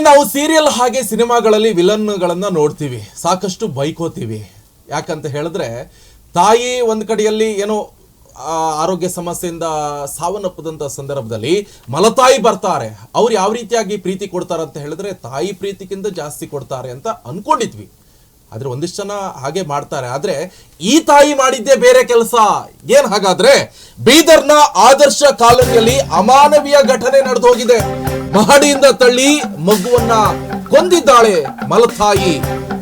ನಾವು ಸೀರಿಯಲ್ ಹಾಗೆ ಸಿನಿಮಾಗಳಲ್ಲಿ ವಿಲನ್ಗಳನ್ನ ನೋಡ್ತೀವಿ. ಸಾಕಷ್ಟು ಬೈಕೋತೀವಿ. ಯಾಕಂತ ಹೇಳಿದ್ರೆ, ತಾಯಿ ಒಂದು ಕಡೆಯಲ್ಲಿ ಏನೋ ಆರೋಗ್ಯ ಸಮಸ್ಯೆಯಿಂದ ಸಾವನ್ನಪ್ಪದಂಥ ಸಂದರ್ಭದಲ್ಲಿ ಮಲತಾಯಿ ಬರ್ತಾರೆ. ಅವ್ರು ಯಾವ ರೀತಿಯಾಗಿ ಪ್ರೀತಿ ಕೊಡ್ತಾರೆ ಅಂತ ಹೇಳಿದ್ರೆ, ತಾಯಿ ಪ್ರೀತಿಗಿಂತ ಜಾಸ್ತಿ ಕೊಡ್ತಾರೆ ಅಂತ ಅನ್ಕೊಂಡಿದ್ವಿ. ಆದ್ರೆ ಒಂದಿಷ್ಟು ಜನ ಹಾಗೆ ಮಾಡ್ತಾರೆ. ಆದ್ರೆ ಈ ತಾಯಿ ಮಾಡಿದ್ದೇ ಬೇರೆ ಕೆಲಸ. ಏನ್ ಹಾಗಾದ್ರೆ, ಬೀದರ್ನ ಆದರ್ಶ ಕಾಲೋನಿಯಲ್ಲಿ ಅಮಾನವೀಯ ಘಟನೆ ನಡೆದು ಹೋಗಿದೆ ಮಹಡಿಯಿಂದ ತಳ್ಳಿ ಮಗುವನ್ನ ಕೊಂದಿದ್ದಾಳೆ ಮಲತಾಯಿ.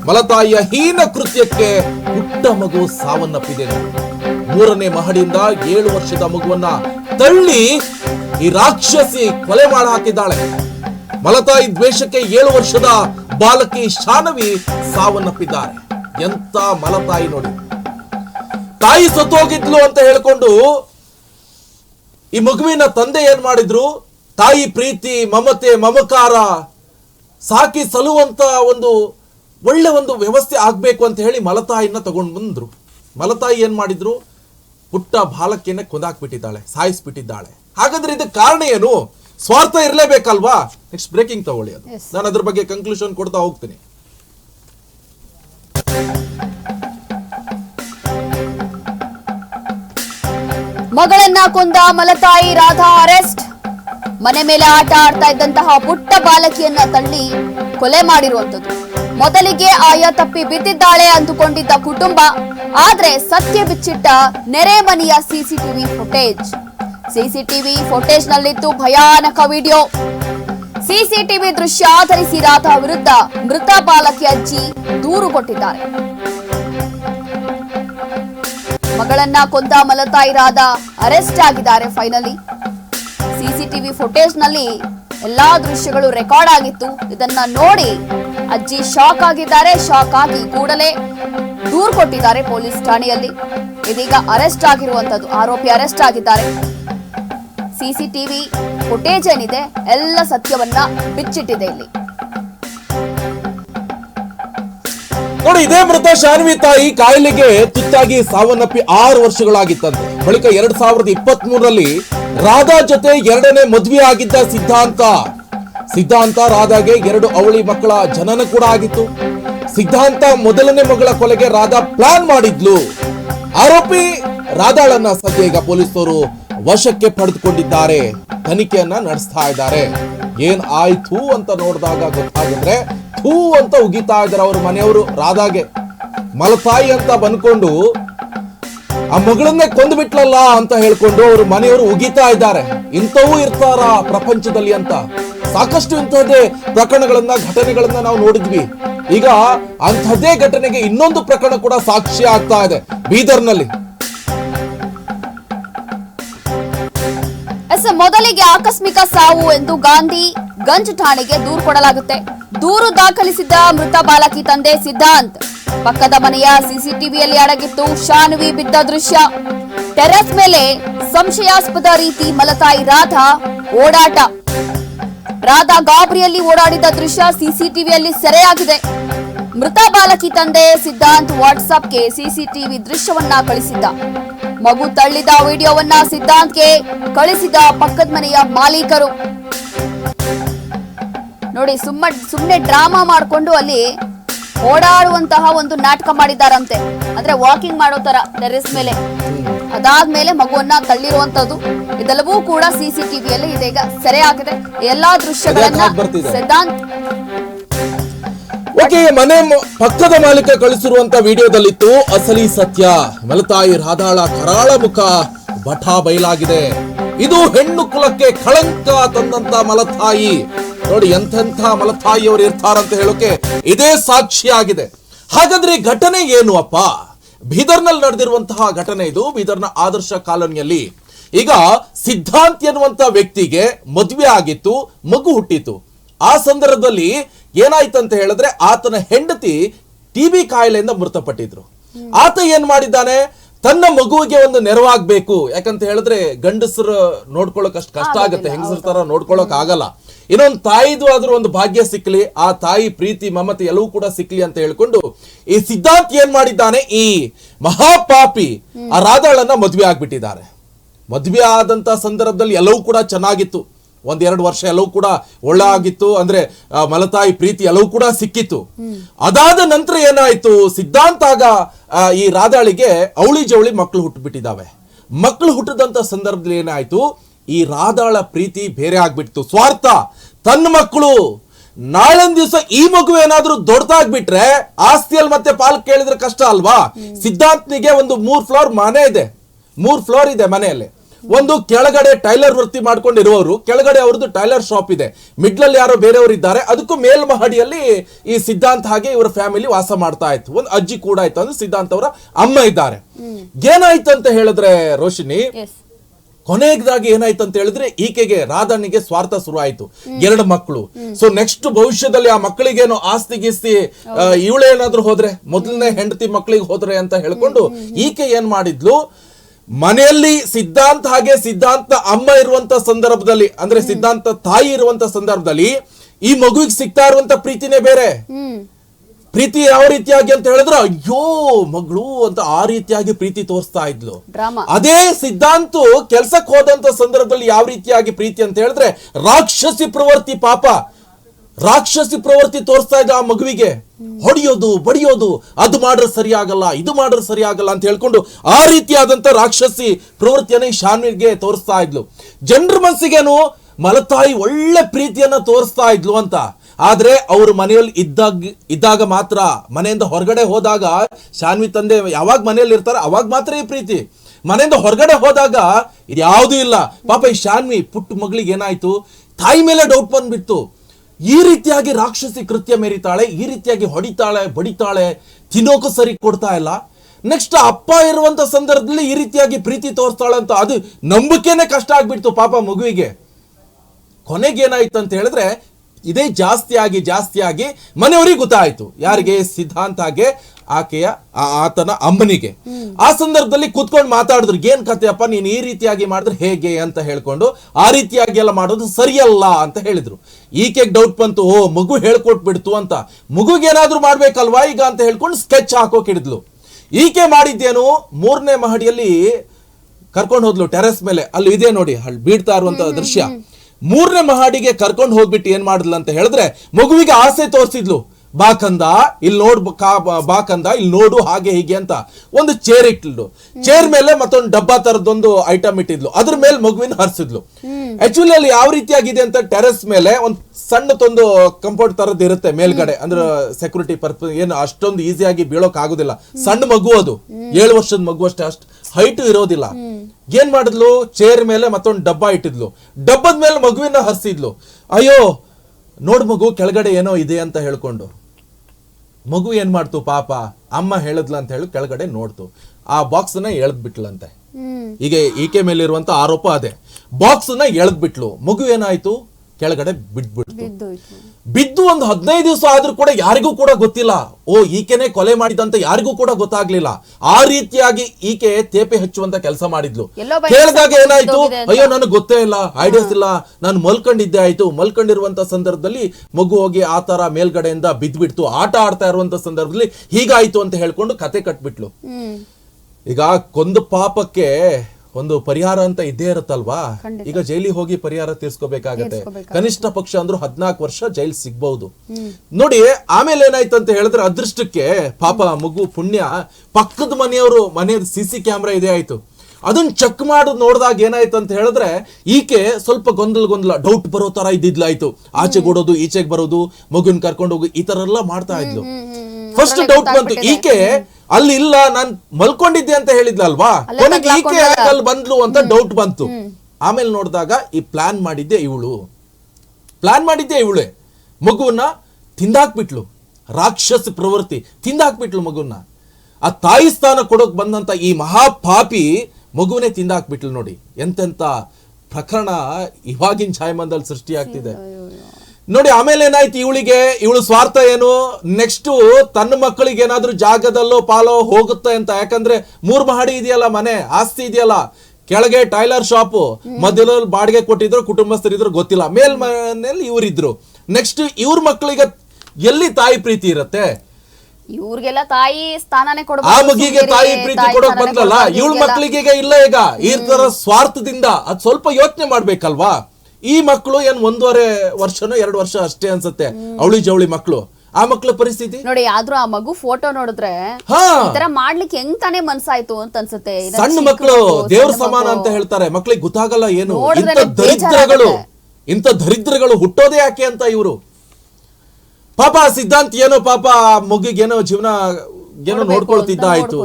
ಮಲತಾಯಿಯ ಹೀನ ಕೃತ್ಯಕ್ಕೆ ಪುಟ್ಟ ಮಗು ಸಾವನ್ನಪ್ಪಿದೆ. ಮೂರನೇ ಮಹಡಿಯಿಂದ ಏಳು ವರ್ಷದ ಮಗುವನ್ನ ತಳ್ಳಿ ಈ ರಾಕ್ಷಸಿ ಕೊಲೆ ಮಾಡಿ ಹಾಕಿದ್ದಾಳೆ ಮಲತಾಯಿ ದ್ವೇಷಕ್ಕೆ ಏಳು ವರ್ಷದ ಬಾಲಕಿ ಶಾನವಿ ಸಾವನ್ನಪ್ಪಿದ್ದಾರೆ. ಎಂತ ಮಲತಾಯಿ ನೋಡಿ. ತಾಯಿ ಸತ್ತೋಗಿದ್ಲು ಅಂತ ಹೇಳ್ಕೊಂಡು ಈ ಮಗುವಿನ ತಂದೆ ಏನ್ ಮಾಡಿದ್ರು? ತಾಯಿ ಪ್ರೀತಿ ಮಮತೆ ಮಮಕಾರ ಸಾಕಿ ಸಲುವಂತ ಒಂದು ಒಳ್ಳೆ ಒಂದು ವ್ಯವಸ್ಥೆ ಆಗಬೇಕು ಅಂತ ಹೇಳಿ ಮಲತಾಯಿನ ತಗೊಂಡು ಬಂದ್ರು. ಮಲತಾಯಿ ಏನ್ ಮಾಡಿದ್ರು? ಪುಟ್ಟ ಬಾಲಕಿಯನ್ನ ಕೊಂದಾಕ್ಬಿಟ್ಟಿದ್ದಾಳೆ ಸಾಯಿಸ್ಬಿಟ್ಟಿದ್ದಾಳೆ. ಹಾಗಾದ್ರೆ ಇದಕ್ಕೆ ಕಾರಣ ಏನು? ಸ್ವಾರ್ಥ ಇರಲೇಬೇಕಲ್ವಾ? ನೆಕ್ಸ್ಟ್ ಬ್ರೇಕಿಂಗ್ ತಗೊಳ್ಳಿ ಅದು. ನಾನು ಅದ್ರ ಬಗ್ಗೆ ಕನ್ಕ್ಲೂಷನ್ ಕೊಡ್ತಾ ಹೋಗ್ತೀನಿ. ಮಗಳನ್ನ ಕೊಂದ ಮಲತಾಯಿ ರಾಧಾ ಅರೆಸ್ಟ್ ಮನೆ ಮೇಲೆ ಆಟ ಆಡ್ತಾ ಇದ್ದಂತಹ ಪುಟ್ಟ ಬಾಲಕಿಯನ್ನ ತಳ್ಳಿ ಕೊಲೆ ಮಾಡಿರುವಂತದ್ದು ಮೊದಲಿಗೆ ಆಯ ತಪ್ಪಿ ಬಿದ್ದಿದ್ದಾಳೆ ಅಂದುಕೊಂಡಿದ್ದ ಕುಟುಂಬ, ಆದ್ರೆ ಸತ್ಯ ಬಿಚ್ಚಿಟ್ಟ ನೆರೆ ಮನೆಯ ಸಿಸಿಟಿವಿ ಫುಟೇಜ್ ಸಿಸಿಟಿವಿ ಫುಟೇಜ್ ನಲ್ಲಿತ್ತು ಭಯಾನಕ ವಿಡಿಯೋ. ಸಿಸಿಟಿವಿ ದೃಶ್ಯ ಆಧರಿಸಿ ರಾತ ವಿರುದ್ಧ ಮೃತ ಬಾಲಕಿ ಅಜ್ಜಿ ದೂರು ಕೊಟ್ಟಿದ್ದಾರೆ. ಮಗಳನ್ನ ಕೊಂದ ಮಲತಾಯಿರಾದ ಅರೆಸ್ಟ್ ಆಗಿದ್ದಾರೆ ಫೈನಲಿ ಸಿಸಿಟಿವಿ ಫುಟೇಜ್ನಲ್ಲಿ ಎಲ್ಲಾ ದೃಶ್ಯಗಳು ರೆಕಾರ್ಡ್ ಆಗಿತ್ತು. ಇದನ್ನ ನೋಡಿ ಅಜ್ಜಿ ಶಾಕ್ ಆಗಿದ್ದಾರೆ. ಶಾಕ್ ಆಗಿ ಕೂಡಲೇ ದೂರು ಕೊಟ್ಟಿದ್ದಾರೆ ಪೊಲೀಸ್ ಠಾಣೆಯಲ್ಲಿ. ಇದೀಗ ಅರೆಸ್ಟ್ ಆಗಿರುವಂತದ್ದು, ಆರೋಪಿ ಅರೆಸ್ಟ್ ಆಗಿದ್ದಾರೆ. ಸಿಸಿಟಿವಿ ಫುಟೇಜ್ ಏನಿದೆ, ಎಲ್ಲ ಸತ್ಯವನ್ನ ಬಿಚ್ಚಿಟ್ಟಿದೆ ಇಲ್ಲಿ. ನೋಡಿ, ಇದೇ ಮೃತ ಶಾನ್ವಿ ತಾಯಿ ಕಾಯಿಲೆಗೆ ತುತ್ತಾಗಿ ಸಾವನ್ನಪ್ಪಿ ಆರು ವರ್ಷಗಳಾಗಿತ್ತಂತೆ. ಬಳಿಕ ಎರಡ್ ಸಾವಿರದ ಇಪ್ಪತ್ತ್ ಮೂರರಲ್ಲಿ ರಾಧಾ ಜೊತೆ ಎರಡನೇ ಮದುವೆ ಆಗಿದ್ದ ಸಿದ್ಧಾಂತ. ಸಿದ್ಧಾಂತ ರಾಧಾಗೆ ಎರಡು ಅವಳಿ ಮಕ್ಕಳ ಜನನ ಕೂಡ ಆಗಿತ್ತು. ಸಿದ್ಧಾಂತ ಮೊದಲನೇ ಮಗಳ ಕೊಲೆಗೆ ರಾಧಾ ಪ್ಲಾನ್ ಮಾಡಿದ್ಲು. ಆರೋಪಿ ರಾಧಾಳನ್ನ ಸದ್ಯ ಈಗ ಪೊಲೀಸರು ವಶಕ್ಕೆ ಪಡೆದುಕೊಂಡಿದ್ದಾರೆ. ತನಿಖೆಯನ್ನ ನಡೆಸ್ತಾ ಇದ್ದಾರೆ. ಏನ್ ಆಯ್ತು ಅಂತ ನೋಡಿದಾಗ ಗೊತ್ತಾಗಿದ್ರೆ ಥೂ ಅಂತ ಉಗಿತಾ ಇದ್ದಾರೆ ಅವ್ರ ಮನೆಯವರು ರಾಧಾಗೆ. ಮಲತಾಯಿ ಅಂತ ಬಂದ್ಕೊಂಡು ಆ ಮಗಳನ್ನೇ ಕೊಂದು ಬಿಟ್ಲಲ್ಲ ಅಂತ ಹೇಳ್ಕೊಂಡು ಅವ್ರ ಮನೆಯವರು ಉಗಿತಾ ಇದ್ದಾರೆ. ಇಂಥವೂ ಇರ್ತಾರ ಪ್ರಪಂಚದಲ್ಲಿ ಅಂತ. ಸಾಕಷ್ಟು ಇಂಥದ್ದೇ ಪ್ರಕರಣಗಳನ್ನ, ಘಟನೆಗಳನ್ನ ನಾವು ನೋಡಿದ್ವಿ. ಈಗ ಅಂಥದ್ದೇ ಘಟನೆಗೆ ಇನ್ನೊಂದು ಪ್ರಕರಣ ಕೂಡ ಸಾಕ್ಷಿ ಆಗ್ತಾ ಇದೆ, ಬೀದರ್ನಲ್ಲಿ. ಎಸ್, ಮೊದಲಿಗೆ ಆಕಸ್ಮಿಕ ಸಾವು ಎಂದು ಗಾಂಧಿ ಗಂಜ್ ಠಾಣೆಗೆ ದೂರು ಕೊಡಲಾಗುತ್ತೆ. ದೂರು ದಾಖಲಿಸಿದ್ದ ಮೃತ ಬಾಲಕಿ ತಂದೆ ಸಿದ್ಧಾಂತ್. ಪಕ್ಕದ ಮನೆಯ ಸಿಸಿಟಿವಿಯಲ್ಲಿ ಅಡಗಿತ್ತು ಶಾನ್ವಿ ಬಿದ್ದ ದೃಶ್ಯ. ಟೆರೆಸ್ ಮೇಲೆ ಸಂಶಯಾಸ್ಪದ ರೀತಿ ಮಲತಾಯಿ ರಾಧಾ ಓಡಾಟ. ರಾಧಾ ಗಾಬರಿಯಲ್ಲಿ ಓಡಾಡಿದ ದೃಶ್ಯ ಸಿಸಿಟಿವಿಯಲ್ಲಿ ಸೆರೆಯಾಗಿದೆ. ಮೃತ ಬಾಲಕಿ ತಂದೆ ಸಿದ್ಧಾಂತ್ ವಾಟ್ಸ್ಆಪ್ಗೆ ಸಿಸಿಟಿವಿ ದೃಶ್ಯವನ್ನ ಕಳಿಸಿದ್ದ. ಮಗು ತಳ್ಳಿದ ವಿಡಿಯೋವನ್ನ ಸಿದ್ಧಾಂತ್ಗೆ ಕಳಿಸಿದ ಪಕ್ಕದ ಮನೆಯ ಮಾಲೀಕರು. ನೋಡಿ ಸುಮ್ಮ ಸುಮ್ಮನೆ ಡ್ರಾಮಾ ಮಾಡ್ಕೊಂಡು ಅಲ್ಲಿ ಓಡಾಡುವಂತಹ ಒಂದು ನಾಟಕ ಮಾಡಿದ್ದಾರಂತೆ. ಅಂದ್ರೆ ವಾಕಿಂಗ್ ಮಾಡೋ ತರ ಟೆರೆಸ್ ಮೇಲೆ. ಅದಾದ್ಮೇಲೆ ಮಗುವನ್ನ ತಳ್ಳಿರುವಂತದ್ದು. ಇದೆಲ್ಲವೂ ಕೂಡ ಸಿಸಿ ಟಿವಿಯಲ್ಲಿ ಇದೀಗ ಸೆರೆ ಆಗಿದೆ ಎಲ್ಲಾ ದೃಶ್ಯಗಳನ್ನ? ಸಿದ್ಧಾಂತ್ ಓಕೆ ಮನೆ ಪಕ್ಕದ ಮಾಲೀಕ ಕಳಿಸಿರುವಂತ ವಿಡಿಯೋದಲ್ಲಿತ್ತು ಅಸಲಿ ಸತ್ಯ. ಮಲತಾಯಿ ರಾಧಾಳ ಕರಾಳ ಮುಖ ಬಠಾ ಬಯಲಾಗಿದೆ. ಇದು ಹೆಣ್ಣು ಕುಲಕ್ಕೆ ಕಳಂಕ ತಂದಂತ ಮಲತಾಯಿ. ನೋಡಿ ಎಂಥೆಂಥ ಮಲತಾಯಿಯವರು ಇರ್ತಾರಂತ ಹೇಳೋಕೆ ಇದೇ ಸಾಕ್ಷಿಯಾಗಿದೆ. ಹಾಗಾದ್ರೆ ಈ ಘಟನೆ ಏನು ಅಪ್ಪ? ಬೀದರ್ನಲ್ಲಿ ನಡೆದಿರುವಂತಹ ಘಟನೆ ಇದು. ಬೀದರ್ನ ಆದರ್ಶ ಕಾಲೋನಿಯಲ್ಲಿ ಈಗ ಸಿದ್ಧಾಂತ್ ಎನ್ನುವಂತ ವ್ಯಕ್ತಿಗೆ ಮದುವೆ ಆಗಿತ್ತು ಮಗು ಹುಟ್ಟಿತು ಆ ಸಂದರ್ಭದಲ್ಲಿ ಏನಾಯ್ತಂತ ಹೇಳಿದ್ರೆ ಆತನ ಹೆಂಡತಿ ಟಿಬಿ ಕಾಯಿಲೆಯಿಂದ ಮೃತಪಟ್ಟಿದ್ರು. ಆತ ಏನ್ ಮಾಡಿದ್ದಾನೆ? ತನ್ನ ಮಗುವಿಗೆ ಒಂದು ನೆರವಾಗಬೇಕು. ಯಾಕಂತ ಹೇಳಿದ್ರೆ ಗಂಡಸರು ನೋಡ್ಕೊಳ್ಳೋಕೆ ಅಷ್ಟು ಕಷ್ಟ ಆಗುತ್ತೆ. ಹೆಂಗಸರ ತರ ನೋಡ್ಕೊಳ್ಳೋಕೆ ಆಗಲ್ಲ ಇನ್ನೊಂದು ತಾಯಿದು ಆದ್ರೂ ಒಂದು ಭಾಗ್ಯ ಸಿಕ್ಕಲಿ ಆ ತಾಯಿ ಪ್ರೀತಿ, ಮಮತೆ ಎಲ್ಲವೂ ಕೂಡ ಸಿಕ್ಲಿ ಅಂತ ಹೇಳ್ಕೊಂಡು ಈ ಸಿದ್ಧಾಂತ್ ಏನ್ ಮಾಡಿದ್ದಾನೆ? ಈ ಮಹಾಪಾಪಿ ಆ ರಾಧಾಳನ್ನ ಮದ್ವೆ ಆಗ್ಬಿಟ್ಟಿದ್ದಾರೆ. ಮದ್ವೆ ಆದಂತ ಸಂದರ್ಭದಲ್ಲಿ ಎಲ್ಲವೂ ಕೂಡ ಚೆನ್ನಾಗಿತ್ತು. ಒಂದ್ ಎರಡು ವರ್ಷ ಎಲ್ಲವೂ ಕೂಡ ಒಳ್ಳೆ ಆಗಿತ್ತು. ಅಂದ್ರೆ ಮಲತಾಯಿ ಪ್ರೀತಿ ಎಲ್ಲವೂ ಕೂಡ ಸಿಕ್ಕಿತ್ತು. ಅದಾದ ನಂತರ ಏನಾಯ್ತು? ಸಿದ್ಧಾಂತ ಆಗ ಈ ರಾಧಾಳಿಗೆ ಅವಳಿ ಜವಳಿ ಮಕ್ಕಳು ಹುಟ್ಟುಬಿಟ್ಟಿದ್ದಾವೆ ಮಕ್ಕಳು ಹುಟ್ಟಿದಂತ ಸಂದರ್ಭದಲ್ಲಿ ಏನಾಯ್ತು? ಈ ರಾಧಾಳ ಪ್ರೀತಿ ಬೇರೆ ಆಗ್ಬಿಡ್ತು. ಸ್ವಾರ್ಥ ತನ್ನ ಮಕ್ಕಳು ನಾಳೊಂದ್ ದಿವಸ ಈ ಮಗು ಏನಾದ್ರೂ ದೊಡ್ಡದಾಗ್ಬಿಟ್ರೆ ಆಸ್ತಿಯಲ್ಲಿ ಮತ್ತೆ ಪಾಲ್ ಕೇಳಿದ್ರೆ ಕಷ್ಟ ಅಲ್ವಾ? ಸಿದ್ಧಾಂತನಿಗೆ ಒಂದು ಮೂರ್ ಫ್ಲೋರ್ ಮನೆ ಇದೆ. ಮೂರ್ ಫ್ಲೋರ್ ಇದೆ ಮನೆಯಲ್ಲಿ. ಒಂದು ಕೆಳಗಡೆ ಟೈಲರ್ ವೃತ್ತಿ ಮಾಡ್ಕೊಂಡಿರುವವರು ಕೆಳಗಡೆ ಅವ್ರದ್ದು ಟೈಲರ್ ಶಾಪ್ ಇದೆ. ಮಿಡ್ಲಲ್ಲಿ ಯಾರೋ ಬೇರೆಯವರು ಇದ್ದಾರೆ. ಅದಕ್ಕೂ ಮೇಲ್ಮಹಡಿಯಲ್ಲಿ ಈ ಸಿದ್ಧಾಂತ ಹಾಗೆ ಇವರ ಫ್ಯಾಮಿಲಿ ವಾಸ ಮಾಡ್ತಾ ಇತ್ತು. ಒಂದು ಅಜ್ಜಿ ಕೂಡ ಆಯ್ತು ಅಂದ್ರೆ ಸಿದ್ಧಾಂತ ಅವರ ಅಮ್ಮ ಇದ್ದಾರೆ. ಏನಾಯ್ತು ಅಂತ ಹೇಳಿದ್ರೆ ರೋಶಿನಿ ಕೊನೆಯದಾಗಿ ಏನಾಯ್ತು ಅಂತ ಹೇಳಿದ್ರೆ ಈಕೆಗೆ ರಾಧನಿಗೆ ಸ್ವಾರ್ಥ ಶುರು ಆಯ್ತು ಎರಡು ಮಕ್ಕಳು. ಸೊ ನೆಕ್ಸ್ಟ್ ಭವಿಷ್ಯದಲ್ಲಿ ಆ ಮಕ್ಕಳಿಗೇನು ಆಸ್ತಿ ಗೀಸ್ತಿ ಇವಳೇನಾದ್ರೂ ಹೋದ್ರೆ, ಮೊದಲನೇ ಹೆಂಡತಿ ಮಕ್ಕಳಿಗೆ ಹೋದ್ರೆ ಅಂತ ಹೇಳ್ಕೊಂಡು ಈಕೆ ಏನ್ ಮಾಡಿದ್ಲು? ಮನೆಯಲ್ಲಿ ಸಿದ್ಧಾಂತ ಹಾಗೆ ಸಿದ್ಧಾಂತ ಅಮ್ಮ ಇರುವಂತ ಸಂದರ್ಭದಲ್ಲಿ, ಅಂದ್ರೆ ಸಿದ್ಧಾಂತ ತಾಯಿ ಇರುವಂತ ಸಂದರ್ಭದಲ್ಲಿ ಈ ಮಗುವಿಗೆ ಸಿಗ್ತಾ ಇರುವಂತ ಪ್ರೀತಿನೇ ಬೇರೆ. ಪ್ರೀತಿ ಯಾವ ರೀತಿಯಾಗಿ ಅಂತ ಹೇಳಿದ್ರೆ ಅಯ್ಯೋ ಮಗಳು ಅಂತ ಆ ರೀತಿಯಾಗಿ ಪ್ರೀತಿ ತೋರಿಸ್ತಾ ಇದ್ಲು. ಅದೇ ಸಿದ್ಧಾಂತು ಕೆಲ್ಸಕ್ಕೆ ಹೋದಂತ ಸಂದರ್ಭದಲ್ಲಿ ಯಾವ ರೀತಿಯಾಗಿ ಪ್ರೀತಿ ಅಂತ ಹೇಳಿದ್ರೆ ರಾಕ್ಷಸಿ ಪ್ರವೃತ್ತಿ ಪಾಪ. ರಾಕ್ಷಸಿ ಪ್ರವೃತ್ತಿ ತೋರಿಸ್ತಾ ಇದ್ದ ಆ ಮಗುವಿಗೆ. ಹೊಡಿಯೋದು ಬಡಿಯೋದು ಅದು ಮಾಡ್ರೆ ಸರಿಯಾಗಲ್ಲ ಇದು ಮಾಡ್ರೆ ಸರಿಯಾಗಲ್ಲ ಅಂತ ಹೇಳ್ಕೊಂಡು ಆ ರೀತಿಯಾದಂತ ರಾಕ್ಷಸಿ ಪ್ರವೃತ್ತಿಯನ್ನ ಈ ಶಾನ್ವಿಗೆ ತೋರಿಸ್ತಾ ಇದ್ಲು. ಜನರ ಮನಸ್ಸಿಗೇನು ಮಲತಾಯಿ ಒಳ್ಳೆ ಪ್ರೀತಿಯನ್ನ ತೋರಿಸ್ತಾ ಇದ್ಲು ಅಂತ. ಆದ್ರೆ ಅವ್ರ ಮನೆಯಲ್ಲಿ ಇದ್ದಾಗ ಇದ್ದಾಗ ಮಾತ್ರ, ಮನೆಯಿಂದ ಹೊರಗಡೆ ಹೋದಾಗ ಶಾನ್ವಿ ತಂದೆ ಯಾವಾಗ ಮನೆಯಲ್ಲಿ ಇರ್ತಾರೆ ಅವಾಗ ಮಾತ್ರ ಈ ಪ್ರೀತಿ. ಮನೆಯಿಂದ ಹೊರಗಡೆ ಹೋದಾಗ ಇದ್ಯಾವುದೂ ಇಲ್ಲ. ಪಾಪ ಈ ಶಾನ್ವಿ ಪುಟ್ಟ ಮಗಳಿಗೆ ಏನಾಯ್ತು? ತಾಯಿ ಮೇಲೆ ಡೌಟ್ ಬಂದ್ಬಿಟ್ಟು ಈ ರೀತಿಯಾಗಿ ರಾಕ್ಷಸಿ ಕೃತ್ಯ ಮೇರಿತಾಳೆ, ಈ ರೀತಿಯಾಗಿ ಹೊಡಿತಾಳೆ, ಬಡಿತಾಳೆ, ತಿನ್ನೋಕು ಸರಿ ಕೊಡ್ತಾ ಇಲ್ಲ. ನೆಕ್ಸ್ಟ್ ಅಪ್ಪ ಇರುವಂತ ಸಂದರ್ಭದಲ್ಲಿ ಈ ರೀತಿಯಾಗಿ ಪ್ರೀತಿ ತೋರಿಸ್ತಾಳೆ ಅಂತ ಅದು ನಂಬಿಕೆನೆ ಕಷ್ಟ ಆಗ್ಬಿಡ್ತು ಪಾಪ ಮಗುವಿಗೆ. ಕೊನೆಗೇನಾಯ್ತು ಅಂತ ಹೇಳಿದ್ರೆ ಇದೇ ಜಾಸ್ತಿ ಆಗಿ ಜಾಸ್ತಿ ಆಗಿ ಮನೆಯವರಿಗೆ ಗೊತ್ತಾಯ್ತು. ಯಾರಿಗೆ? ಸಿದ್ಧಾಂತಾಗೆ ಆಕೆಯ ಆತನ ಅಮ್ಮನಿಗೆ. ಆ ಸಂದರ್ಭದಲ್ಲಿ ಕೂತ್ಕೊಂಡು ಮಾತಾಡಿದ್ರು ಏನ್ ಕಥೆಯಪ್ಪ ನೀನ್ ಈ ರೀತಿಯಾಗಿ ಮಾಡಿದ್ರೆ ಹೇಗೆ? ಅಂತ ಹೇಳ್ಕೊಂಡು ಆ ರೀತಿಯಾಗಿ ಎಲ್ಲ ಮಾಡೋದು ಸರಿಯಲ್ಲ ಅಂತ ಹೇಳಿದ್ರು. ಈಕೆಗೆ ಡೌಟ್ ಬಂತು ಓ ಮಗು ಹೇಳ್ಕೊಟ್ಬಿಡ್ತು ಅಂತ. ಮಗುಗೇನಾದ್ರೂ ಮಾಡ್ಬೇಕಲ್ವಾ ಈಗ? ಅಂತ ಹೇಳ್ಕೊಂಡು ಸ್ಕೆಚ್ ಹಾಕೋಕ್ ಹಿಡಿದ್ಲು. ಈಕೆ ಮಾಡಿದ್ದೇನು ಮೂರನೇ ಮಹಡಿಯಲ್ಲಿ ಕರ್ಕೊಂಡು ಹೋದ್ಲು ಟೆರೆಸ್ ಮೇಲೆ. ಅಲ್ಲಿ ಇದೆ ನೋಡಿ ಬೀಡ್ತಾ ಇರುವಂತ ದೃಶ್ಯ. ಮೂರನೇ ಮಹಡಿಗೆ ಕರ್ಕೊಂಡು ಹೋಗ್ಬಿಟ್ಟು ಏನ್ ಮಾಡಿದ್ಲು ಅಂತ ಹೇಳಿದ್ರೆ ಮಗುವಿಗೆ ಆಸೆ ತೋರಿಸಿದ್ಲು. ಬಾಕಂದ ಇಲ್ಲಿ ನೋಡ್ ಬಾಕಂದ ಇಲ್ಲಿ ನೋಡು ಹಾಗೆ ಹೀಗೆ ಅಂತ ಒಂದು ಚೇರ್ ಇಟ್ಲು. ಚೇರ್ ಮೇಲೆ ಮತ್ತೊಂದು ಡಬ್ಬಾ ತರದೊಂದು ಐಟಮ್ ಇಟ್ಟಿದ್ಲು. ಅದ್ರ ಮೇಲೆ ಮಗುವಿನ ಹರಿಸಿದ್ಲು. ಆಕ್ಚುಲಿ ಅಲ್ಲಿ ಯಾವ ರೀತಿಯಾಗಿದೆ ಅಂತ ಟೆರೆಸ್ ಮೇಲೆ ಒಂದು ಸಣ್ಣದೊಂದು ಕಂಪೌಂಡ್ ತರದ್ ಇರುತ್ತೆ ಮೇಲ್ಗಡೆ. ಅಂದ್ರೆ ಸೆಕ್ಯೂರಿಟಿ ಪರ್ಪಸ್ ಏನು ಅಷ್ಟೊಂದು ಈಸಿಯಾಗಿ ಬೀಳೋಕ್ ಆಗುದಿಲ್ಲ. ಸಣ್ಣ ಮಗು ಅದು. ಏಳು ವರ್ಷದ ಮಗು ಅಷ್ಟೇ ಅಷ್ಟು. ಹೈಟ್ ಇರೋದಿಲ್ಲ. ಏನ್ ಮಾಡಿದ್ಲು? ಚೇರ್ ಮೇಲೆ ಮತ್ತೊಂದು ಡಬ್ಬ ಇಟ್ಟಿದ್ಲು. ಡಬ್ಬದ ಮೇಲೆ ಮಗುವಿನ ಹರಿಸಿದ್ಲು. ಅಯ್ಯೋ, ನೋಡ್ ಮಗು, ಕೆಳಗಡೆ ಏನೋ ಇದೆ ಅಂತ ಹೇಳ್ಕೊಂಡು. ಮಗು ಏನ್ ಮಾಡ್ತು? ಪಾಪ, ಅಮ್ಮ ಹೇಳಿದ್ಲ ಅಂತ ಹೇಳಿ ಕೆಳಗಡೆ ನೋಡ್ತು. ಆ ಬಾಕ್ಸ್ನ ಎಳ್ದ್ಬಿಟ್ಲಂತೆ. ಬಿಟ್ಲಂತೆ ಈಗ ಈಕೆ ಮೇಲಿರುವಂತ ಆರೋಪ ಅದೇ. ಬಾಕ್ಸ್ನ ಎಳ್ದ್ಬಿಟ್ಲು. ಮಗು ಏನಾಯ್ತು? ಕೆಳಗಡೆ ಬಿದ್ದೋಯ್ತು. ಬಿದ್ದು ಒಂದು ಹದಿನೈದು ದಿವಸ ಆದರೂ ಕೂಡ ಯಾರಿಗೂ ಕೂಡ ಗೊತ್ತಿಲ್ಲ. ಓ ಈಕೆನೆ ಕೊಲೆ ಮಾಡಿದಂತ ಯಾರಿಗೂ ಕೂಡ ಗೊತ್ತಾಗ್ಲಿಲ್ಲ. ಆ ರೀತಿಯಾಗಿ ಈಕೆ ತೇಪೆ ಹಚ್ಚುವಂತ ಕೆಲಸ ಮಾಡಿದ್ಲು. ಕೇಳಿದಾಗ ಏನಾಯ್ತು? ಅಯ್ಯೋ ನನಗೆ ಗೊತ್ತೇ ಇಲ್ಲ. ಐಡಿಯಾಸ್ ಇಲ್ಲ. ನಾನು ಮಲ್ಕೊಂಡಿದ್ದೆ ಆಯ್ತು. ಮಲ್ಕೊಂಡಿರುವಂತ ಸಂದರ್ಭದಲ್ಲಿ ಮಗು ಹೋಗಿ ಆ ತರ ಮೇಲ್ಗಡೆಯಿಂದ ಬಿದ್ದ್ಬಿಡ್ತು ಆಟ ಆಡ್ತಾ ಇರುವಂತ ಸಂದರ್ಭದಲ್ಲಿ ಹೀಗಾಯ್ತು ಅಂತ ಹೇಳ್ಕೊಂಡು ಕತೆ ಕಟ್ಬಿಟ್ಲು. ಈಗ ಕೊಂದು ಪಾಪಕ್ಕೆ ಒಂದು ಪರಿಹಾರ ಅಂತ ಇದ್ದೇ ಇರುತ್ತಲ್ವಾ? ಈಗ ಜೈಲಿಗೆ ಹೋಗಿ ಪರಿಹಾರ ತೀರ್ಸ್ಕೋಬೇಕಾಗತ್ತೆ. ಕನಿಷ್ಠ ಪಕ್ಷ ಅಂದ್ರೂ ಹದ್ನಾಲ್ಕು ವರ್ಷ ಜೈಲ್ ಸಿಗ್ಬಹುದು ನೋಡಿ ಆಮೇಲೆ ಏನಾಯ್ತು ಅಂತ ಹೇಳಿದ್ರೆ ಅದೃಷ್ಟಕ್ಕೆ ಪಾಪ ಮಗು ಪುಣ್ಯ ಪಕ್ಕದ ಮನೆಯವರು ಮನೆಯ ಸಿ ಸಿ ಕ್ಯಾಮ್ರಾ ಇದೆ ಆಯ್ತು. ಅದನ್ನ ಚೆಕ್ ಮಾಡಿ ನೋಡಿದಾಗ ಏನಾಯ್ತು ಅಂತ ಹೇಳಿದ್ರೆ ಈಕೆ ಸ್ವಲ್ಪ ಗೊಂದಲ ಗೊಂದಲ ಡೌಟ್ ಬರೋ ತರ ಇದ್ದಿದ್ಲಾಯ್ತು. ಆಚೆಗೆ ಓಡೋದು ಈಚೆಗೆ ಬರೋದು ಮಗುನ್ ಕರ್ಕೊಂಡು ಹೋಗಿ ಈ ತರ ಎಲ್ಲ ಮಾಡ್ತಾ ಇದ್ಲು. ಫಸ್ಟ್ ಡೌಟ್ ಬಂತು. ಈಕೆ ಅಲ್ಲಿ ಇಲ್ಲ ನಾನ್ ಮಲ್ಕೊಂಡಿದ್ದೆ ಅಂತ ಹೇಳಿದ್ಲಲ್ವಾ? ಕೊನೆಗೆ ಈಕೆ. ಯಾಕೆ ಅಲ್ಲಿ ಬಂದ್ಲು ಅಂತ ಡೌಟ್ ಬಂತು. ಆಮೇಲೆ ನೋಡಿದಾಗ ಈ ಪ್ಲಾನ್ ಮಾಡಿದ್ದೆ ಇವಳು. ಪ್ಲಾನ್ ಮಾಡಿದ್ದೆ ಇವಳೆ. ಮಗುವನ್ನ ತಿಂದಾಕ್ಬಿಟ್ಲು. ರಾಕ್ಷಸ ಪ್ರವೃತ್ತಿ. ತಿಂದಾಕ್ಬಿಟ್ಲು ಮಗುವನ್ನ. ಆ ತಾಯಿ ಸ್ಥಾನ ಕೊಡೋಕೆ ಬಂದಂತ ಈ ಮಹಾಪಾಪಿ ಮಗುವನ್ನೇ ತಿಂದಾಕ್ಬಿಟ್ಲು ನೋಡಿ. ಎಂತೆಂತ ಪ್ರಕರಣ ಇವಾಗಿನ ಛಾಯಮಾನದಲ್ಲಿ ಸೃಷ್ಟಿಯಾಗ್ತಿದೆ. ನೋಡಿ ಆಮೇಲೆ ಏನಾಯ್ತು? ಇವಳಿಗೆ ಇವಳು ಸ್ವಾರ್ಥ ಏನು? ನೆಕ್ಸ್ಟ್ ತನ್ನ ಮಕ್ಕಳಿಗೆ ಏನಾದ್ರೂ ಜಾಗದಲ್ಲೋ ಪಾಲೋ ಹೋಗುತ್ತೆ ಅಂತ. ಯಾಕಂದ್ರೆ ಮೂರ್ ಮಹಡಿ ಇದೆಯಲ್ಲ ಮನೆ ಆಸ್ತಿ ಇದೆಯಲ್ಲ. ಕೆಳಗೆ ಟೈಲರ್ ಶಾಪ್ ಮಧ್ಯದಲ್ಲಿ ಬಾಡಿಗೆ ಕೊಟ್ಟಿದ್ರು ಕುಟುಂಬಸ್ಥರಿದ್ರು ಗೊತ್ತಿಲ್ಲ. ಮೇಲ್ ಮನೆಯಲ್ಲಿ ಇವರಿದ್ರು. ನೆಕ್ಸ್ಟ್ ಇವ್ರ ಮಕ್ಕಳಿಗೆ ಎಲ್ಲಿ ತಾಯಿ ಪ್ರೀತಿ ಇರತ್ತೆ? ಇವ್ರಿಗೆಲ್ಲ ತಾಯಿ ಸ್ಥಾನನೇ ಆ ಮಗಿಗೆ ತಾಯಿ ಪ್ರೀತಿ ಕೊಡೋಕ್ ಬಂದ್ರಲ್ಲ ಇವಳ ಮಕ್ಕಳಿಗೆ ಇಲ್ಲ ಈಗ. ಈ ತರ ಸ್ವಾರ್ಥದಿಂದ ಅದ್ ಸ್ವಲ್ಪ ಯೋಚನೆ ಮಾಡ್ಬೇಕಲ್ವಾ? ಈ ಮಕ್ಕಳು ಏನ್ ಒಂದೂವರೆ ವರ್ಷನೋ ಎರಡು ವರ್ಷ ಅಷ್ಟೇ ಅನ್ಸುತ್ತೆ. ಅವಳಿ ಜವಳಿ ಮಕ್ಕಳು. ಆ ಮಕ್ಕಳ ಪರಿಸ್ಥಿತಿ? ನೋಡಿ ಆದ್ರೂ ಆ ಮಗು ಫೋಟೋ ನೋಡಿದ್ರೆ ಹಾ. ತರ ಮಾಡ್ಲಿಕ್ಕೆ ಹೆಂಗ್ ತಾನೇ ಮನ್ಸಾಯ್ತು ಅಂತ ಅನ್ಸುತ್ತೆ. ಸಣ್ಣ ಮಕ್ಕಳು ದೇವ್ರ ಸಮಾನ ಅಂತ ಹೇಳ್ತಾರೆ. ಮಕ್ಳಿಗೆ ಗೊತ್ತಾಗಲ್ಲ ಏನು? ಇಂಥ ದರಿದ್ರಗಳು ಇಂತ ಇಂಥ ದರಿದ್ರಗಳು ಹುಟ್ಟೋದೇ ಯಾಕೆ ಅಂತ ಇವರು? ಪಾಪ ಸಿದ್ಧಾಂತ್ ಏನೋ ಪಾಪ ಆ ಮಗುಗೇನೋ ಜೀವನ ಏನೋ ನೋಡ್ಕೊಳ್ತಿದ್ದ ಆಯ್ತು.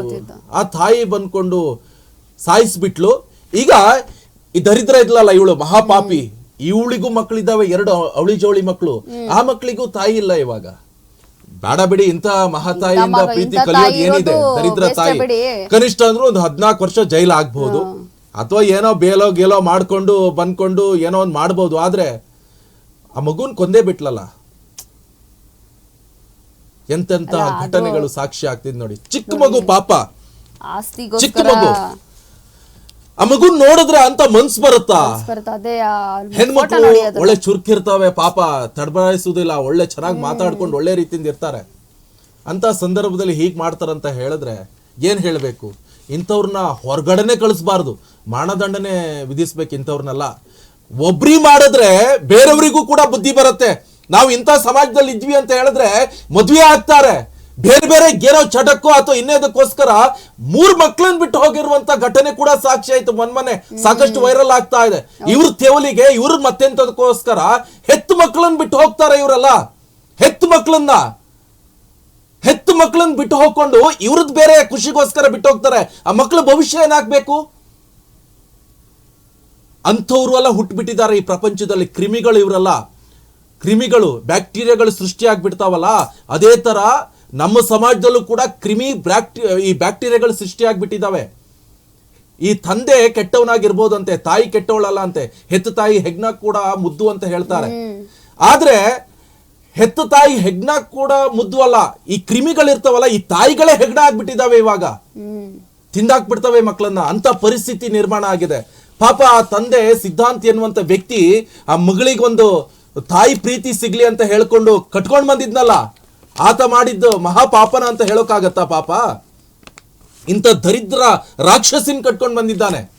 ಆ ತಾಯಿ ಬಂದ್ಕೊಂಡು ಸಾಯಿಸ್ಬಿಟ್ಲು. ಈಗ ಈ ದರಿದ್ರ ಇದ್ಲಲ್ಲ ಇವಳು ಮಹಾಪಾಪಿ. ಇವಳಿಗೂ ಮಕ್ಕಳಿದ್ದಾವೆ ಎರಡು ಅವಳಿ ಜವಳಿ ಮಕ್ಕಳು. ಆ ಮಕ್ಕಳಿಗೂ ತಾಯಿ ಇಲ್ಲ ಇವಾಗ. ಬೇಡ ಬಿಡಿ ಇಂತ ಮಹಾತಾಯಿಯಿಂದ ಪ್ರೀತಿ ಕಲಿಯೋದು ಏನಿದೆ? ದರಿದ್ರ ತಾಯಿ. ಕನಿಷ್ಠ ಅಂದ್ರೂ ಒಂದು ಹದಿನಾಲ್ಕು ವರ್ಷ ಜೈಲ್ ಆಗ್ಬಹುದು ಅಥವಾ ಏನೋ ಬೇಲೋ ಗೇಲೋ ಮಾಡ್ಕೊಂಡು ಬಂದ್ಕೊಂಡು ಏನೋ ಒಂದು ಮಾಡ್ಬೋದು. ಆದ್ರೆ ಆ ಮಗುನ್ ಕೊಂದೇ ಬಿಟ್ಲಲ್ಲ. ಎಂತೆಂತ ಘಟನೆಗಳು ಸಾಕ್ಷಿ ಆಗ್ತಿದ್ ನೋಡಿ. ಚಿಕ್ಕ ಮಗು ಪಾಪ. ಚಿಕ್ಕ ಮಗು. ಆ ಮಗು ನೋಡಿದ್ರೆ ಅಂತ ಮನ್ಸ್ ಬರುತ್ತಾ? ಹೆಣ್ಮಕ್ಳು ಒಳ್ಳೆ ಚುರುಕಿರ್ತಾವೆ ಪಾಪ ತಡಬಾಯಿಸುದಿಲ್ಲ ಒಳ್ಳೆ ಚೆನ್ನಾಗಿ ಮಾತಾಡ್ಕೊಂಡು ಒಳ್ಳೆ ರೀತಿಯಿಂದ ಇರ್ತಾರೆ. ಅಂತ ಸಂದರ್ಭದಲ್ಲಿ ಹೀಗ್ ಮಾಡ್ತಾರಂತ ಹೇಳಿದ್ರೆ ಏನ್ ಹೇಳ್ಬೇಕು? ಇಂಥವ್ರನ್ನ ಹೊರಗಡೆನೆ ಕಳಿಸ್ಬಾರ್ದು. ಮಾನದಂಡನೆ ವಿಧಿಸ್ಬೇಕು ಇಂಥವ್ರನ್ನೆಲ್ಲ. ಒಬ್ರಿ ಮಾಡಿದ್ರೆ ಬೇರೆಯವರಿಗೂ ಕೂಡ ಬುದ್ಧಿ ಬರುತ್ತೆ. ನಾವು ಇಂಥ ಸಮಾಜದಲ್ಲಿ ಇದ್ವಿ ಅಂತ ಹೇಳಿದ್ರೆ ಮದುವೆ ಆಗ್ತಾರೆ. ಬೇರೆ ಬೇರೆ ಏನೋ ಚಟಕ್ಕೋ ಅಥವಾ ಇನ್ನೇದಕ್ಕೋಸ್ಕರ ಮೂರ್ ಮಕ್ಕಳನ್ನ ಬಿಟ್ಟು ಹೋಗಿರುವಂತ ಘಟನೆ ಕೂಡ ಸಾಕ್ಷಿ ಆಯ್ತು ಮೊನ್ಮನೆ ಸಾಕಷ್ಟು ವೈರಲ್ ಆಗ್ತಾ ಇದೆ. ಇವ್ರ ತೆವಲಿಗೆ ಇವ್ರ ಮತ್ತೆಂತದಕ್ಕೋಸ್ಕರ ಹೆತ್ತು ಮಕ್ಕಳನ್ನ ಬಿಟ್ಟು ಹೋಗ್ತಾರೆ ಇವರೆಲ್ಲ. ಹೆತ್ತು ಮಕ್ಕಳನ್ನ ಹೆತ್ತು ಮಕ್ಕಳನ್ನ ಬಿಟ್ಟು ಹೋಗ್ಕೊಂಡು ಇವ್ರದ್ ಬೇರೆ ಖುಷಿಗೋಸ್ಕರ ಬಿಟ್ಟು ಹೋಗ್ತಾರೆ. ಆ ಮಕ್ಕಳ ಭವಿಷ್ಯ ಏನಾಗ್ಬೇಕು? ಅಂಥವ್ರು ಎಲ್ಲ ಹುಟ್ಟುಬಿಟ್ಟಿದ್ದಾರೆ ಈ ಪ್ರಪಂಚದಲ್ಲಿ. ಕ್ರಿಮಿಗಳು ಇವರಲ್ಲ. ಕ್ರಿಮಿಗಳು ಬ್ಯಾಕ್ಟೀರಿಯಾಗಳು ಸೃಷ್ಟಿ ಆಗ್ಬಿಡ್ತಾವಲ್ಲ ಅದೇ ತರ ನಮ್ಮ ಸಮಾಜದಲ್ಲೂ ಕೂಡ ಕ್ರಿಮಿ ಬ್ಯಾಕ್ಟಿ ಈ ಬ್ಯಾಕ್ಟೀರಿಯಾಗಳು ಸೃಷ್ಟಿ ಆಗ್ಬಿಟ್ಟಿದ್ದಾವೆ ಈ ತಂದೆ ಕೆಟ್ಟವನಾಗಿರ್ಬೋದಂತೆ ತಾಯಿ ಕೆಟ್ಟವಳಲ್ಲ ಅಂತೆ ಹೆತ್ತು ತಾಯಿ ಹೆಗ್ನ ಕೂಡ ಮುದ್ದು ಅಂತ ಹೇಳ್ತಾರೆ. ಆದ್ರೆ ಹೆತ್ತು ತಾಯಿ ಹೆಗ್ನ ಕೂಡ ಮುದ್ದು ಅಲ್ಲ. ಈ ಕ್ರಿಮಿಗಳಿರ್ತಾವಲ್ಲ ಈ ತಾಯಿಗಳೇ ಹೆಗ್ನ ಆಗ್ಬಿಟ್ಟಿದಾವೆ ಇವಾಗ. ತಿಂದಾಕ್ಬಿಡ್ತವೆ ಮಕ್ಕಳನ್ನ. ಅಂತ ಪರಿಸ್ಥಿತಿ ನಿರ್ಮಾಣ ಆಗಿದೆ. ಪಾಪ ಆ ತಂದೆ ಸಿದ್ಧಾಂತ್ ಎನ್ನುವಂತ ವ್ಯಕ್ತಿ ಆ ಮಗಳಿಗೊಂದು ತಾಯಿ ಪ್ರೀತಿ ಸಿಗ್ಲಿ ಅಂತ ಹೇಳ್ಕೊಂಡು ಕಟ್ಕೊಂಡ್ ಬಂದಿದ್ನಲ್ಲ. ಆತ ಮಾಡಿದ್ದು ಮಹಾಪಾಪನ ಅಂತ ಹೇಳೋಕ್ಕಾಗತ್ತಾ ಪಾಪ? ಇಂಥ ದರಿದ್ರ ರಾಕ್ಷಸಿನ ಕಟ್ಕೊಂಡು ಬಂದಿದ್ದಾನೆ.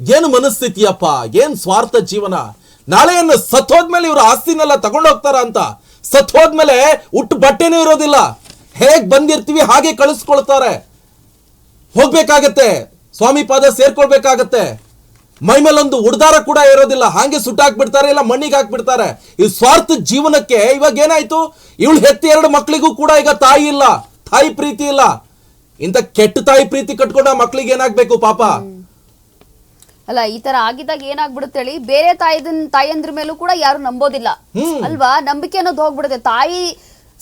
ಏನು ಮನಸ್ಥಿತಿಯಪ್ಪ? ಏನು ಸ್ವಾರ್ಥ ಜೀವನ? ನಾಳೆಯನ್ನು ಏನು ಸತ್ ಹೋದ್ಮೇಲೆ ಇವ್ರ ಆಸ್ತಿನೆಲ್ಲ ತಗೊಂಡೋಗ್ತಾರ ಅಂತ? ಸತ್ ಹೋದ್ಮೇಲೆ ಉಟ್ಟು ಬಟ್ಟೆನೂ ಇರೋದಿಲ್ಲ. ಹೇಗೆ ಬಂದಿರ್ತೀವಿ, ಹಾಗೆ ಕಳಿಸ್ಕೊಳ್ತಾರೆ. ಹೋಗ್ಬೇಕಾಗತ್ತೆ. ಸ್ವಾಮಿ ಪಾದ ಸೇರ್ಕೊಳ್ಬೇಕಾಗತ್ತೆ. ಮೈ ಮೇಲೊಂದು ಉಡ್ದಾರ ಕೂಡ ಇರೋದಿಲ್ಲ. ಹಾಗೆ ಸುಟ್ಟಾಕ್ಬಿಡ್ತಾರೆ ಇಲ್ಲ ಮಣ್ಣಿಗೆ ಹಾಕ್ಬಿಡ್ತಾರೆ. ಈ ಸ್ವಾರ್ಥ ಜೀವನಕ್ಕೆ ಇವಾಗ ಏನಾಯ್ತು? ಇವಳು ಹೆತ್ತಿ ಎರಡು ಮಕ್ಕಳಿಗೂ ಕೂಡ ಈಗ ತಾಯಿ ಇಲ್ಲ. ತಾಯಿ ಪ್ರೀತಿ ಇಲ್ಲ. ಇಂಥ ಕೆಟ್ಟ ತಾಯಿ ಪ್ರೀತಿ ಕಟ್ಕೊಂಡ ಮಕ್ಕಳಿಗೆ ಏನಾಗ್ಬೇಕು ಪಾಪ? ಅಲ್ಲ ಈ ತರ ಆಗಿದ್ದಾಗ ಏನಾಗ್ಬಿಡುತ್ತೆ ಹೇಳಿ ಬೇರೆ ತಾಯಿದನ್ ತಾಯಿಯಂದ್ರ ಮೇಲೂ ಕೂಡ ಯಾರು ನಂಬೋದಿಲ್ಲ. ಅಲ್ವಾ? ನಂಬಿಕೆ ಅನ್ನೋದು ಹೋಗ್ಬಿಡುತ್ತೆ. ತಾಯಿ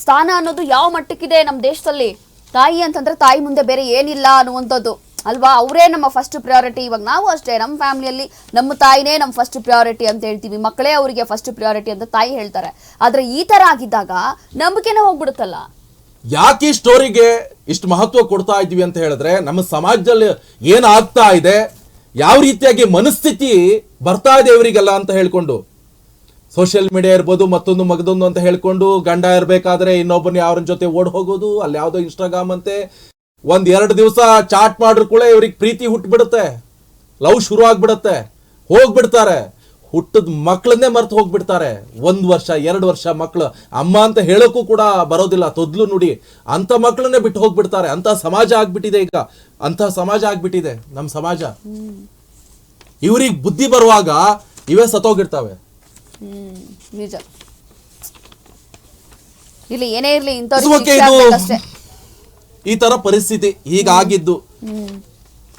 ಸ್ಥಾನ ಅನ್ನೋದು ಯಾವ ಮಟ್ಟಕ್ಕಿದೆ ನಮ್ಮ ದೇಶದಲ್ಲಿ? ತಾಯಿ ಅಂತಂದ್ರೆ ತಾಯಿ ಮುಂದೆ ಬೇರೆ ಏನಿಲ್ಲ ಅನ್ನುವಂಥದ್ದು. ಅಲ್ವಾ? ಅವರೇ ನಮ್ಮ ಫಸ್ಟ್ ಪ್ರಿಯಾರಿಟಿ ಇವಾಗ ನಾವು ಅಷ್ಟೇ ನಮ್ಮ ಫ್ಯಾಮಿಲಿಯಲ್ಲಿ ನಮ್ಮ ತಾಯಿನೇ ನಮ್ಮ ಫಸ್ಟ್ ಪ್ರಿಯಾರಿಟಿ ಅಂತ ಹೇಳ್ತೀವಿ. ಮಕ್ಕಳೇ ಅವರಿಗೆ ಫಸ್ಟ್ ಪ್ರಿಯಾರಿಟಿ ಅಂತ ತಾಯಿ ಹೇಳ್ತಾರೆ. ಆದ್ರೆ ಈ ತರ ಆಗಿದ್ದಾಗ ನಂಬಿಕೆನೇ ಹೋಗ್ಬಿಡುತ್ತಲ್ಲ? ಯಾಕೆ ಈ ಸ್ಟೋರಿಗೆ ಇಷ್ಟು ಮಹತ್ವ ಕೊಡ್ತಾ ಇದ್ದೀವಿ ಅಂತ ಹೇಳಿದ್ರೆ, ನಮ್ಮ ಸಮಾಜದಲ್ಲಿ ಏನಾಗ್ತಾ ಇದೆ, ಯಾವ ರೀತಿಯಾಗಿ ಮನಸ್ಥಿತಿ ಬರ್ತಾ ಇದೆ ಇವರಿಗೆಲ್ಲ ಅಂತ ಹೇಳ್ಕೊಂಡು ಸೋಷಿಯಲ್ ಮೀಡಿಯಾ ಇರ್ಬೋದು, ಮತ್ತೊಂದು ಮಗದೊಂದು ಅಂತ ಹೇಳ್ಕೊಂಡು, ಗಂಡ ಇರಬೇಕಾದ್ರೆ ಇನ್ನೊಬ್ಬನ ಯಾವ್ರ ಜೊತೆ ಓಡ್ ಹೋಗೋದು, ಅಲ್ಲಿ ಯಾವುದೋ ಇನ್ಸ್ಟಾಗ್ರಾಮ್ ಅಂತೆ ಒಂದ್ ಎರಡು ದಿವಸ ಚಾಟ್ ಮಾಡ್ರು ಕೂಡ ಇವ್ರಿಗೆ ಪ್ರೀತಿ ಹುಟ್ಟುಬಿಡುತ್ತೆ ಲವ್ ಶುರು ಆಗ್ಬಿಡುತ್ತೆ. ಹೋಗ್ಬಿಡ್ತಾರೆ. ಹುಟ್ಟದ ಮಕ್ಕಳನ್ನೇ ಮರ್ತು ಹೋಗ್ಬಿಡ್ತಾರೆ. ಒಂದ್ ವರ್ಷ ಎರಡು ವರ್ಷ ಮಕ್ಕಳು ಅಮ್ಮ ಅಂತ ಹೇಳೋಕ್ಕೂ ಕೂಡ ಬರೋದಿಲ್ಲ. ತೊದ್ಲು ನುಡಿ. ಅಂತ ಮಕ್ಕಳನ್ನೇ ಬಿಟ್ಟು ಹೋಗ್ಬಿಡ್ತಾರೆ. ಅಂತ ಸಮಾಜ ಆಗ್ಬಿಟ್ಟಿದೆ ಈಗ. ಅಂತ ಸಮಾಜ ಆಗ್ಬಿಟ್ಟಿದೆ ನಮ್ಮ ಸಮಾಜ. ಇವ್ರಿಗೆ ಬುದ್ಧಿ ಬರುವಾಗ ಇವೇ ಸತ್ತೋಗಿರ್ತಾವೆ. ಹ್ಮ್ ನಿಜ. ಇಲ್ಲಿ ಏನೇ ಇರ್ಲಿ ಇಂಥವ್ರಿಗೆ ಈ ತರ ಪರಿಸ್ಥಿತಿ ಹೀಗಾಗಿದ್ದು.